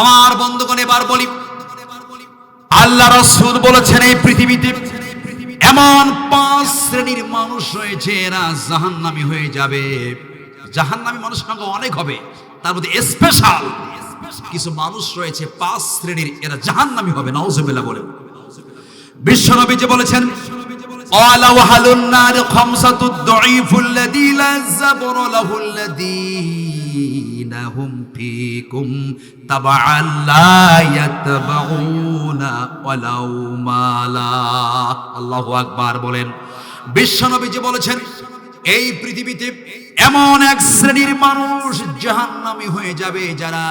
আমার বন্ধুগণ, এবার বলি। আল্লাহ রসুল বলেছেন, এই পৃথিবীতে এমন পাঁচ শ্রেণির মানুষ রয়েছে, এরা জাহান্নামি হয়ে যাবে। জাহান্নামি মানুষের সংখ্যা অনেক হবে। তার মধ্যে স্পেশাল কিছু মানুষ রয়েছে, পাঁচ শ্রেণির, এরা জাহান্নামি হবে নওজুবিল্লাহ বলে বিশ্বনবী যে বলেছেন قال وهل النار خمسة الضعيف الذي لا زبر له الذين هم فيكم تبعا لا يتبعون ولو مالا আল্লাহু আকবার বলেন বিশ্বনবী যে বলেছেন এই পৃথিবীতে এমন এক শ্রেণীর মানুষ জাহান্নামী হয়ে যাবে যারা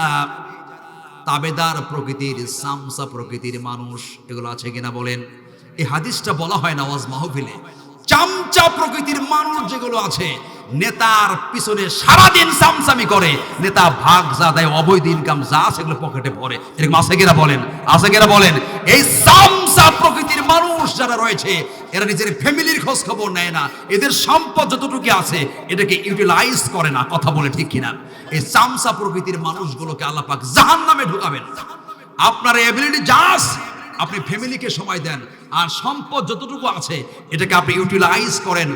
তাবেদার প্রকৃতির সামসা প্রকৃতির মানুষ এগুলো আছে কিনা বলেন এই হাদিসটা বলা হয় নওয়াজ মাহফিলে। চামচা প্রকৃতির মানুষ যেগুলো আছে নেতার পিছনে সারাদিন সামসামি করে নেতা ভাগ যা দেয় অবৈধ ইনকাম যা সেগুলো পকেটে ভরে। এরকম আছে কিনা বলেন? আছে কিনা বলেন? এই সামসা প্রকৃতির মানুষ যারা রয়েছে এরা নিজের ফ্যামিলির খোঁজ খবর নেয় না। এদের সম্পদ যতটুকু আছে এটাকে ইউটিলাইজ করে না। কথা বলে ঠিক কিনা? এই চামসা প্রকৃতির মানুষগুলোকে আল্লাহ পাক জাহান নামে ঢুকাবেন। আপনার এবিলিটি যা আছে, আপনি ফ্যামিলিকে সময় দেন, আর সম্পদ যতটুকু আছে, এটাকে আপনি ইউটিলাইজ করেন।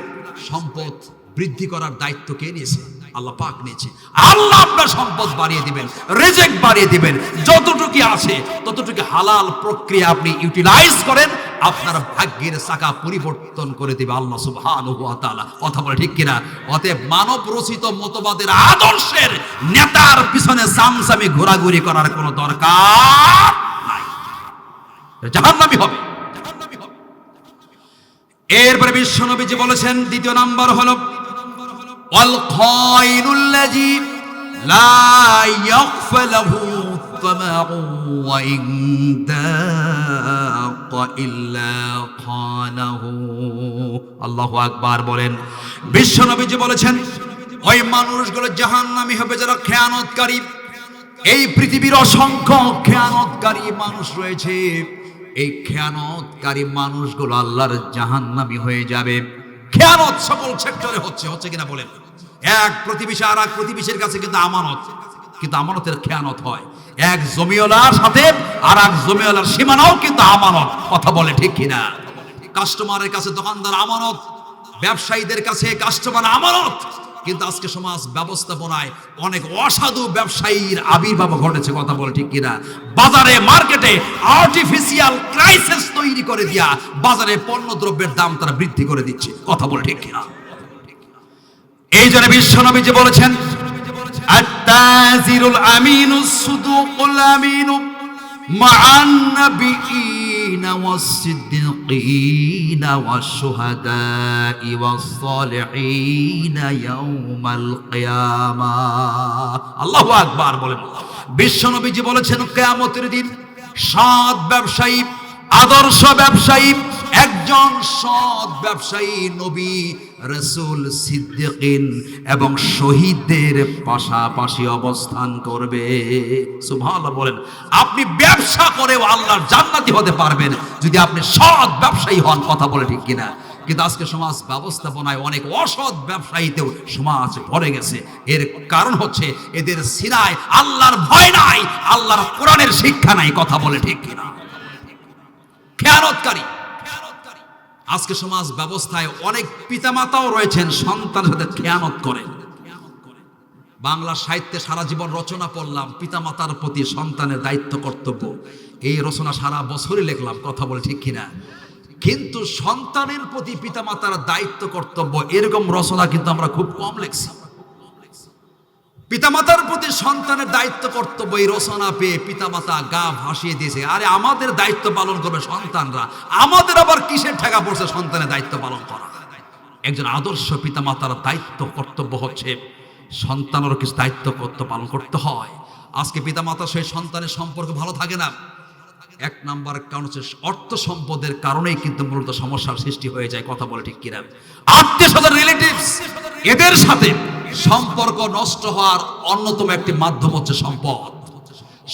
সম্পদ বৃদ্ধি করার দায়িত্ব কে নিয়েছে? আল্লাহ পাক নিয়েছে। আল্লাহ আপনার সম্পদ বাড়িয়ে দিবেন, রেজেক বাড়িয়ে দিবেন। যতটুকু আছে ততটুকু হালাল প্রক্রিয়া আপনি ইউটিলাইজ করেন, আপনার ভাগ্যের চাকা পরিবর্তন করে দিবে আল্লাহ সুবহানাহু ওয়া তাআলা। কথা বলে ঠিক কিনা? অতএব মানব রচিত মতবাদের আদর্শের নেতার পিছনে সামসামি ঘোরাঘুরি করার কোনো দরকার জাহান্নামী হবে। এরপরে বিশ্বনবী যে বলেছেন, দ্বিতীয় নাম্বার হলো, ওয়াল খায়রুল্লাযী লা ইয়াগফালহু তামাউ ইল্লা খানাহু আল্লাহু আকবার বলেন। বিশ্বনবী যে বলেছেন, ওই মানুষগুলো জাহান্নামী হবে যারা খেয়ানতকারী। এই পৃথিবীর অসংখ্য খেয়ানতকারী মানুষ রয়েছে। এই খেয়ানতকারী মানুষগুলো আল্লাহর জাহান্নামী হয়ে যাবে। খেয়ানত সকল সেক্টরে হচ্ছে হচ্ছে কিনা বলেন। এক প্রতিবেশী আর এক প্রতিবেশীর কাছে কিন্তু আমানত। কিন্তু আমানতের খেয়ানত হয়। এক জমিওয়ালার সাথে আর এক জমিওয়ালার সীমানাও কিন্তু আমানত। কথা বলে ঠিক কিনা? কাস্টমারের কাছে দোকানদার আমানত, ব্যবসায়ীদের কাছে কাস্টমার আমানত। কিন্তু আজকে সমাজ ব্যবস্থাপনায় অনেক অসাধু ব্যবসায়ীর আবির্ভাব ঘটেছে, কথা বলে ঠিক কিনা? বাজারে, মার্কেটে আর্টিফিশিয়াল ক্রাইসিস তৈরি করে দিয়া বাজারে পণ্য দ্রব্যের দাম তারা বৃদ্ধি করে দিচ্ছে, কথা বলে ঠিক কিনা? এই জন্য বিশ্বনবী যে বলেছেন, আত্তাজিরুল আমিনু সুদুকুল আমিনু মা'আন নাবিয়িনা ওয়াস-সিদ্দিকিনা ওয়াশ-শুহাদা'i ওয়াস-সালিহিনা ইয়াউমাল কিয়ামাহ আল্লাহু আকবার বলেন। বিশ্বনবী বলেছেন, কিয়ামতের দিন সৎ ব্যবসায়ী, আদর্শ ব্যবসায়ী একজন সৎ ব্যবসায়ী নবী রসুল সিদ্দিকিন এবং শহীদদের পাশাপাশি অবস্থান করবে। সুবহানাল্লাহ বলেন, আপনি ব্যবসা করেও আল্লাহর জান্নাতি হতে পারবেন যদি আপনি সৎ ব্যবসায়ী হন, কথা বলে ঠিক কিনা। কিন্তু আজকে সমাজ ব্যবস্থাপনায় অনেক অসৎ ব্যবসায়ীতেও সমাজ ভরে গেছে। এর কারণ হচ্ছে এদের সিনায় আল্লাহর ভয় নাই, আল্লাহর কোরআনের শিক্ষা নাই, কথা বলে ঠিক কিনা। খেয়ানতকারী আজকে সমাজ ব্যবস্থায় অনেক পিতামাতাও রয়েছেন, সন্তানের সাথে খেয়ানত করেন বাংলা সাহিত্যে সারা জীবন রচনা পড়লাম, পিতামাতার প্রতি সন্তানের দায়িত্ব, কর্তব্য। এই রচনা সারা বছরই লিখলাম, কথা বলে ঠিক কিনা? কিন্তু সন্তানের প্রতি পিতামাতার দায়িত্ব, কর্তব্য, এরকম রচনা কিন্তু আমরা খুব কম লিখছি। পিতামাতার প্রতি সন্তানের দায়িত্ব কর্তব্য এই রচনা পেয়ে পিতামাতা গা ভাসিয়ে দিয়েছে। আরে আমাদের দায়িত্ব পালন করবে সন্তানরা। আমাদের আবার কিসের ঠেকা পড়ছে সন্তানের দায়িত্ব পালন করা? একজন আদর্শ পিতামাতার দায়িত্ব কর্তব্য হচ্ছে সন্তানেরও কিছু দায়িত্ব কর্তব্য পালন করতে হয়। আজকে পিতামাতা সেই সন্তানের সম্পর্ক ভালো থাকে না। এক নাম্বার কারণ হচ্ছে অর্থ সম্পদের কারণেই কিন্তু মূলত সমস্যার সৃষ্টি হয়ে যায়। কথা বলে ঠিক কিনা? আত্মীয় স্বজন রিলেটিভস এদের সাথে সম্পর্ক নষ্ট হওয়ার অন্যতম একটি মাধ্যম হচ্ছে সম্পদ।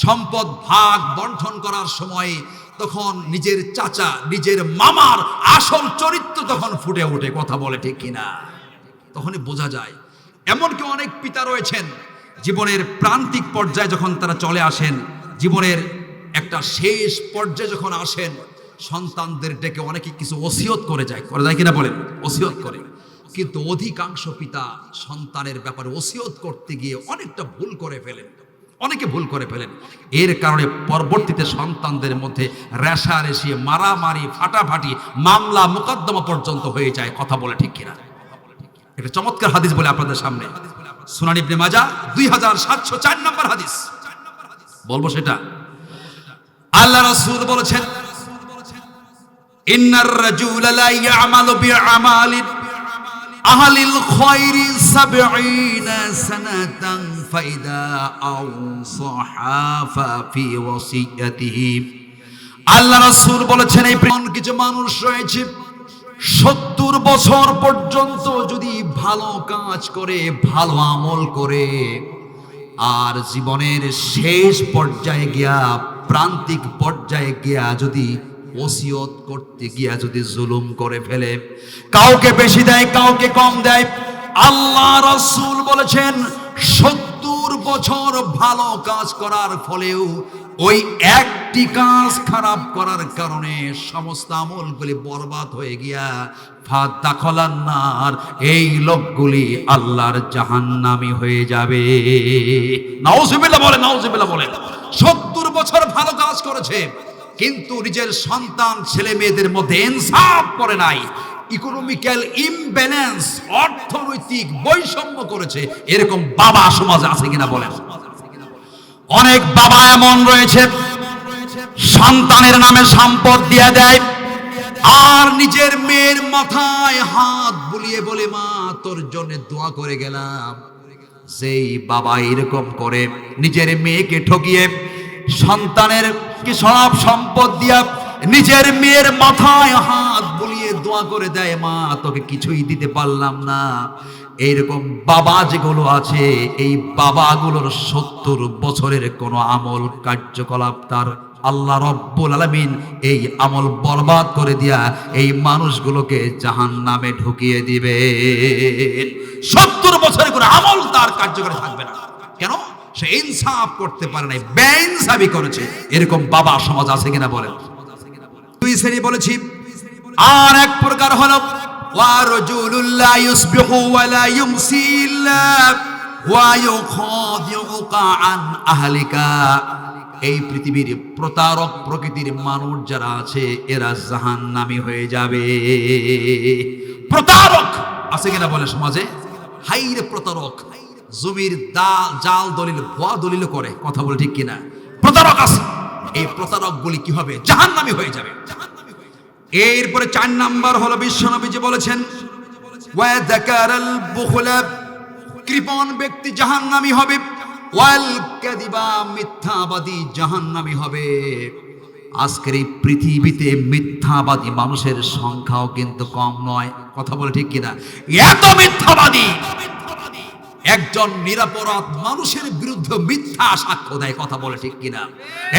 সম্পদ ভাগ বন্টন করার সময় তখন নিজের চাচা, নিজের মামার আসল চরিত্র তখন ফুটে ওঠে, কথা বলে ঠিক কিনা। তখনই বোঝা যায়, এমনকি অনেক পিতা রয়েছেন, জীবনের প্রান্তিক পর্যায়ে যখন তারা চলে আসেন, জীবনের একটা শেষ পর্যায়ে যখন আসেন, সন্তানদের ডেকে অনেকে কিছু ওসিয়ত করে যায় করে যায় কিনা বলেন? ওসিয়ত করে। কিন্তু অধিকাংশ পিতা সন্তানের ব্যাপারে ওসিয়ত করতে গিয়ে অনেকটা ভুল করে ফেলেন। অনেকে ভুল করে ফেলেন। এর কারণে পরবর্তীতে সন্তানদের মধ্যে রেশারেশি, মারামারি, ফাটাফাটি, মামলা মোকদ্দমা পর্যন্ত হয়ে যায়, কথা বলে ঠিক কিনা? একটা চমৎকার হাদিস বলে আপনাদের সামনে। সুনান ইবনে মাজা দুই হাজার সাতশো চার নম্বর হাদিস। বলব সেটা। আল্লাহ রাসূল বলেছেন, ইন্নার রাজুলা লা ইয়ামালু বিআমালি আহলিল খায়রি সাবঈনা সানাতান ফাইদা আওসাহা ফি ওয়াসিয়াতিহি। আল্লাহ রাসূল বলেছেন, এই কিছু মানুষ রয়েছে, সত্তর বছর পর্যন্ত যদি ভালো কাজ করে, ভালো আমল করে, আর জীবনের শেষ পর্যায়ে গিয়া, প্রান্তিক পর্যায়ে গিয়া যদি ওসিয়ত করতে গিয়া যদি জুলুম করে ফেলে, কাউকে বেশি দেয়, কাউকে কম দেয়, আল্লাহ রসুল বলেছেন, সত্তর বছর ভালো কাজ করার ফলেও ওই একটি কাজ খারাপ করার কারণে সমস্ত আমলগুলি বরবাদ হয়ে গিয়া ফাদ দাখলান্নার এই লোকগুলি আল্লাহর জাহান্নামি হয়ে যাবে। নাউজুবিল্লাহ বলে নাউজুবিল্লাহ বলে সত্তর বছর ভালো কাজ করেছে কিন্তু নিজের সন্তান, ছেলে মেয়েদের মধ্যে ইনসাফ করে নাই। ইকোনমিক্যাল ইমব্যালেন্স অর্থনৈতিক বৈষম্য করেছে। এরকম বাবা সমাজে আছে কিনা বলেন। অনেক বাবা এমন রয়েছে, সন্তানের নামে সম্পদ দিয়ে দেয়, আর নিজের মেয়ের মাথায় হাত বুলিয়ে বলে, মা, তোর জন্য দোয়া করে গেলাম। যেই বাবা এরকম করে, নিজের মেয়েকে ঠকিয়ে সন্তানের কি সব সম্পদ দিয়া নিজের মেয়ের মাথায় হাত বুলিয়ে দোয়া করে দেয়, মা, তোকে কিছুই দিতে পারলাম না। এইরকম বাবা যেগুলো আছে, এই বাবাগুলোর সত্তর বছরের কোনো আমল কার্যকলাপ তার আল্লাহ রব্বুল আলমিন এই আমল বরবাদ করে দিয়া এই মানুষগুলোকে জাহান নামে ঢুকিয়ে দিবে সত্তর বছরের কোনো আমল তার কার্যকরী থাকবে না। কেন? সে ইনসাফ করতে পারে নাই, বেইনসাফি করেছে। এরকম বাবা সমাজ আছে কিনা বলেন? দুই শ্রেণি বলেছি। আর এক প্রকার হলো ওয়ারজুলুল্লাহ ইউসবিহু ওয়া আন আহলিকা। এই পৃথিবীর প্রতারক প্রকৃতির মানুষ যারা আছে, এরা জাহান্নামী হয়ে যাবে। প্রতারক আছে কিনা বলে সমাজে? হাইরে প্রতারক। জমির দা, জাল দলিল, ভুয়া দলিল করে। কথা বলে ঠিক কিনা? প্রতারক আছে। এই প্রতারক গুলি কি হবে? জাহান্নামী হয়ে যাবে। এরপরে চার নাম্বার হলো বিশ্বনবীজি বলেছেন কৃপণ ব্যক্তি জাহান্নামী হবে। ওয়াল কাদিবা মিথ্যাবাদী হবে। আজকের এই পৃথিবীতে মিথ্যাবাদী মানুষের সংখ্যাও কিন্তু কম নয়। কথা বলে ঠিক কিনা? এত মিথ্যাবাদী! একজন নিরাপরাধ মানুষের বিরুদ্ধে মিথ্যা সাক্ষ্য দেয় কথা বলে ঠিক কিনা?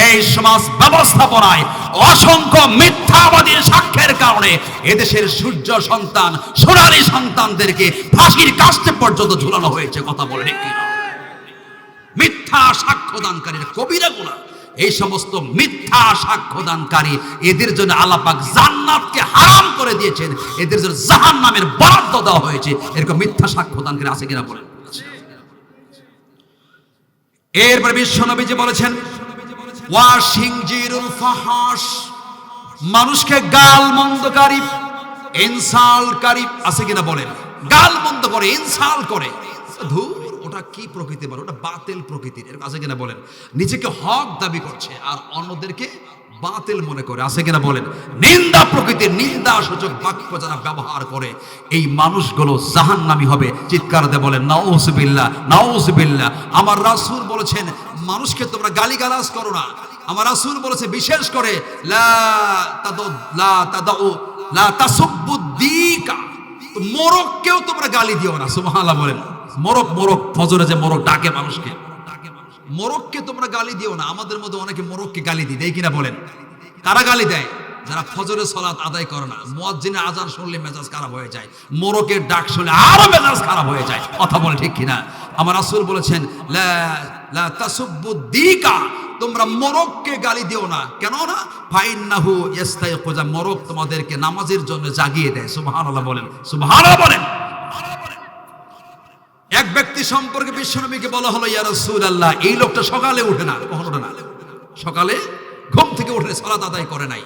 এই সমাজ ব্যবস্থাপনায় অসংখ্য মিথ্যাবাদীর সাক্ষ্যের কারণে এদেশের সূর্য সন্তান সোনালী সন্তানদেরকে ফাঁসির কাস্তে পর্যন্ত ঝুলানো হয়েছে কথা বলে ঠিক কিনা? মিথ্যা সাক্ষ্যদানকারীর কবিরা গুণা এই সমস্ত মিথ্যা সাক্ষ্যদানকারী এদের জন্য আল্লাপাক জান্নাতকে হারাম করে দিয়েছেন। এদের জন্য জাহান নামের বরাদ্দ দেওয়া হয়েছে। এরকম মিথ্যা সাক্ষ্যদানকারী আছে কিনা বলেন? এরপর বিশ্বনবীজি বলেছেন, ওয়াশিং জিরুল ফাহাস মানুষকে গাল মন্দকারী ইনসালকারী আছে কিনা বলেন? গাল মন্দ করে, ইনসাল করে। ধূর, ওটা কি প্রকৃতি বলে ওটা বাতিল প্রকৃতির। এরকম আছে কিনা বলেন? নিজেকে হক দাবি করছে আর অন্যদেরকে বাতিল মনে করে, আছে কিনা বলেন? নিন্দা প্রকৃতির নিন্দা সূচক বাক্য যারা ব্যবহার করে, এই মানুষগুলো জাহান্নামী হবে। চিৎকার দিয়ে বলেন নাউজবিল্লাহ নাউজবিল্লাহ আমার রাসূল বলেছেন, মানুষকে তোমরা গালিগালাজ করো না। আমার রাসূল বলেছে, বিশেষ করে, লা তাদু, লা তোমরা গালি দিও না, সুবহানাল্লাহ বলেন। মোরক মোরক ফজরে যে মোরক ডাকে মানুষকে। মোরককে তোমরা গালি দিও না, আমাদের মধ্যে অনেকে মোরককে গালি দিই, দেয় কিনা বলেন? কারা গালি দেয়? যারা ফজরের সলাত আদায় করে না, মুয়াজ্জিনের আজান শুনলে মেজাজ খারাপ হয়ে যায় মোরকের ডাক শুনলে আরও মেজাজ খারাপ হয়ে যায়, কথা বলে ঠিক কিনা? আমার রাসূল বলেছেন, লা তোমরা মরককে গালি দিও না। কেন না? ফাইন ফাইন্নাহু ইস্তাইকুজা মরক তোমাদেরকে নামাজের জন্য জাগিয়ে দেয়। সুবহানাল্লাহ বলেন সুবহানাল্লাহ বলেন। এক ব্যক্তি সম্পর্কে বিশ্বনবীকে বলা হলো, ইয়া রাসূলুল্লাহ এই লোকটা সকালে উঠে না, কখন ওঠে না। সকালে ঘুম থেকে উঠে সালাত আদায় করে নাই।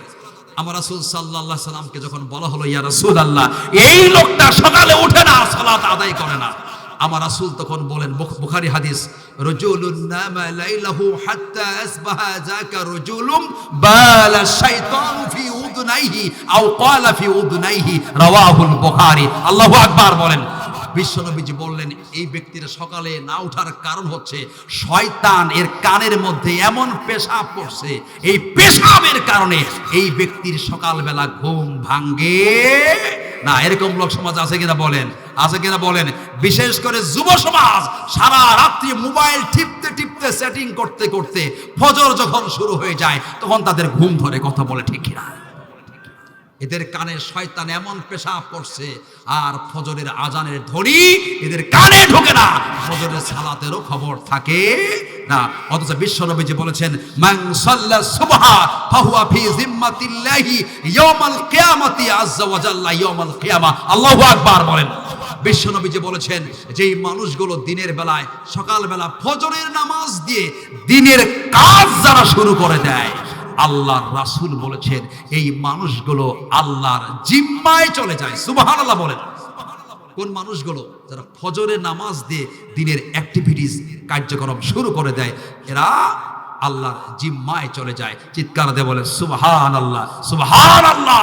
আমার রাসূল সাল্লাল্লাহু আলাইহি সাল্লামকে যখন বলা হলো, ইয়া রাসূলুল্লাহ এই লোকটা সকালে উঠে না, সালাত আদায় করে না। আমার রাসূল তখন বলেন, বুখ- বুখারী হাদিস, রজুলুন নামা লাইলাহু হাত্তা আসবাহা যাকা রজুলুম বালা শাইতানু ফি উদনাইহি, আও ক্বালা ফি উদনাইহি রাওয়াহুল বুখারী। আল্লাহু আকবার বলেন। বিশ্বনবীজি বললেন, এই ব্যক্তির সকালে না ওঠার কারণ হচ্ছে শয়তান এর কানের মধ্যে এমন পেশাব পড়ছে এই পেশাবের কারণে এই ব্যক্তির সকালবেলা ঘুম ভাঙ্গে না। এরকম লোক সমাজ আছে কিনা বলেন? আছে কিনা বলেন? বিশেষ করে যুব সমাজ, সারা রাত্রি মোবাইল টিপতে টিপতে সেটিং করতে করতে ফজর যখন শুরু হয়ে যায়, তখন তাদের ঘুম ধরে কথা বলে ঠিক কিনা? এদের কানে শয়তান এমন পেশাব করছে, আর ফজরের আজানের ধ্বনি এদের কানে ঢোকে না। ফজরের সালাতেরও খবর থাকে না। অথচ বিশ্বনবীজি বলেছেন, মান সাল্লা সুবহা ফাহুয়া ফি জিম্মাতিল্লাহি ইয়াউমাল কিয়ামাতি আযজা ওয়া জাল্লা ইয়াউমাল কিয়ামা। আল্লাহু আকবার বলেন। বিশ্বনবীজি বলেছেন যে মানুষগুলো দিনের বেলায় সকালবেলা ফজরের নামাজ দিয়ে দিনের কাজ যারা শুরু করে দেয় আল্লাহর রাসুল বলেছেন, এই মানুষগুলো আল্লাহর জিম্মায় চলে যায়। সুবহানাল্লাহ বলেন। কোন মানুষগুলো যারা ফজরে নামাজ দিয়ে দিনের অ্যাক্টিভিটিস কার্যক্রম শুরু করে দেয়, এরা আল্লাহর জিম্মায় চলে যায়। চিৎকার দিয়ে বলে সুবাহান আল্লাহ সুবাহান আল্লাহ